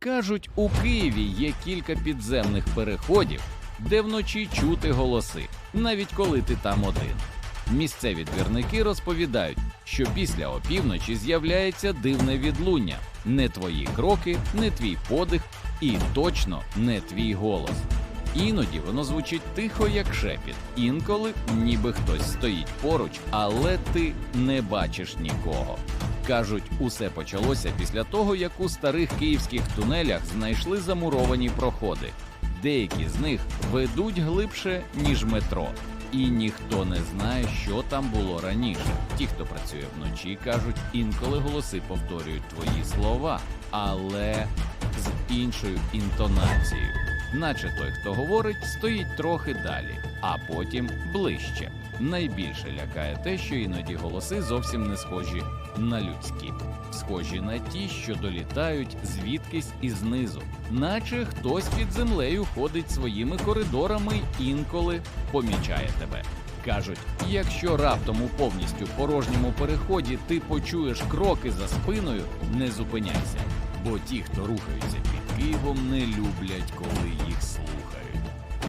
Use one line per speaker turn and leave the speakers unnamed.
Кажуть, у Києві є кілька підземних переходів, де вночі чути голоси, навіть коли ти там один. Місцеві двірники розповідають, що після опівночі з'являється дивне відлуння, не твої кроки, не твій подих і точно не твій голос. Іноді воно звучить тихо, як шепіт, інколи ніби хтось стоїть поруч, але ти не бачиш нікого. Кажуть, усе почалося після того, як у старих київських тунелях знайшли замуровані проходи. Деякі з них ведуть глибше, ніж метро, і ніхто не знає, що там було раніше. Ті, хто працює вночі, кажуть, інколи голоси повторюють твої слова, але з іншою інтонацією. Наче той, хто говорить, стоїть трохи далі, а потім ближче. Найбільше лякає те, що іноді голоси зовсім не схожі на людські, схожі на ті, що долітають звідкись і знизу, наче хтось під землею ходить своїми коридорами інколи помічає тебе. Кажуть, якщо раптом у повністю порожньому переході ти почуєш кроки за спиною, не зупиняйся, бо ті, хто рухаються під не люблять, коли їх слухають.